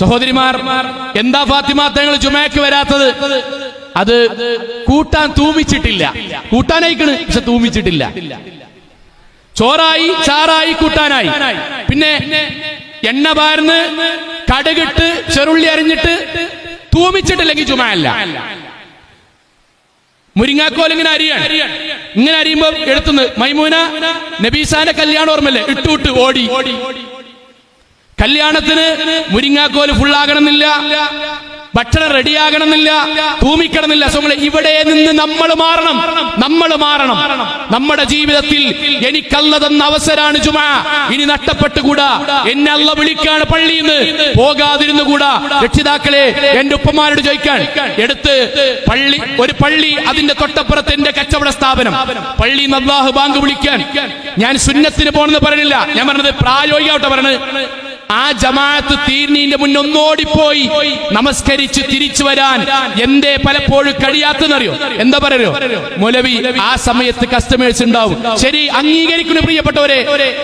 സഹോദരിമാർ എന്താ ഫാത്തിമ തങ്ങൾ ജുമയ്ക്ക് വരാത്തത്? അത് കൂട്ടാൻ തൂമിച്ചിട്ടില്ല. കൂട്ടാനായിക്കണ് പക്ഷെ തൂമിച്ചിട്ടില്ല. ചോറായി ചാറായി കൂട്ടാനായി. പിന്നെ എണ്ണ പാർന്ന് കടുകിട്ട് ചെറുള്ളി അരിഞ്ഞിട്ട് തൂമിച്ചിട്ടില്ലെങ്കിൽ ചുമയല്ല മുരിങ്ങാക്കോൽ ഇങ്ങനെ അരിയാണ്. ഇങ്ങനെ അരിയുമ്പോ എടുത്തുനിന്ന് മൈമൂന നബീസാന്റെ കല്യാണം ഓർമ്മല്ലേ ഇട്ടുവിട്ട് ഓടി. കല്യാണത്തിന് മുരിങ്ങാക്കോൽ ഫുള്ളാകണമെന്നില്ല ഭക്ഷണം റെഡിയാകണമെന്നില്ല. തൂമിക്കണമെന്നില്ല. സോ നമ്മൾ ഇവിടെ നിന്ന് നമ്മൾ മാറണം. നമ്മൾ മാറണം. നമ്മുടെ ജീവിതത്തിൽ എനിക്കല്ല തന്ന അവസരാണ് ചുമ ഇനി നഷ്ടപ്പെട്ടുകൂടാ. എന്നെ അല്ല വിളിക്കാണ് പള്ളിയിൽ നിന്ന് പോകാതിരുന്നു കൂടാ രക്ഷിതാക്കളെ എന്റെ ഉപ്പമാരോട് ചോദിക്കാൻ. എടുത്ത് പള്ളി ഒരു പള്ളി അതിന്റെ തൊട്ടപ്പുറത്ത് എന്റെ കച്ചവട സ്ഥാപനം. പള്ളി അള്ളാഹു ബാങ്ക് വിളിക്കാൻ. ഞാൻ സുന്നത്തിന് പോണെന്ന് പറഞ്ഞില്ല. ഞാൻ പറഞ്ഞത് പ്രായോഗികമായിട്ട് പറഞ്ഞത് ആ ജമാഅത്ത് തീർന്നീന്റെ മുന്നൊന്നോടിപ്പോയി നമസ്കരിച്ച് തിരിച്ചു വരാൻ എന്തേ പലപ്പോഴും കഴിയാത്തെന്നറിയോ എന്താ പറയോ? മുലവി ആ സമയത്ത് കസ്റ്റമേഴ്സ് ഉണ്ടാവും. ശരി അംഗീകരിക്കുന്നു പ്രിയപ്പെട്ടവരെ.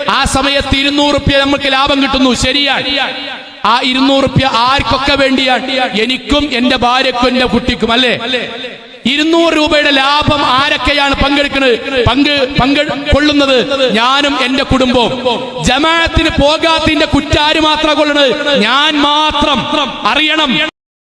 ആ സമയത്ത് ഇരുന്നൂറ് റുപ്യ നമുക്ക് ലാഭം കിട്ടുന്നു. ശരിയാണ്. ആ ഇരുന്നൂറ് റുപ്യ ആർക്കൊക്കെ വേണ്ടിയാണ്? എനിക്കും എന്റെ ഭാര്യക്കും എന്റെ കുട്ടിക്കും അല്ലേ? ഇരുന്നൂറ് രൂപയുടെ ലാഭം ആരൊക്കെയാണ് പങ്കെടുക്കുന്നത്? പങ്ക് പങ്ക് കൊള്ളുന്നത് ഞാനും എന്റെ കുടുംബവും. ജമാഅത്തിന് പോകാത്തിന്റെ കുറ്റാര് മാത്രം കൊള്ളുന്നത് ഞാൻ മാത്രം. അറിയണം.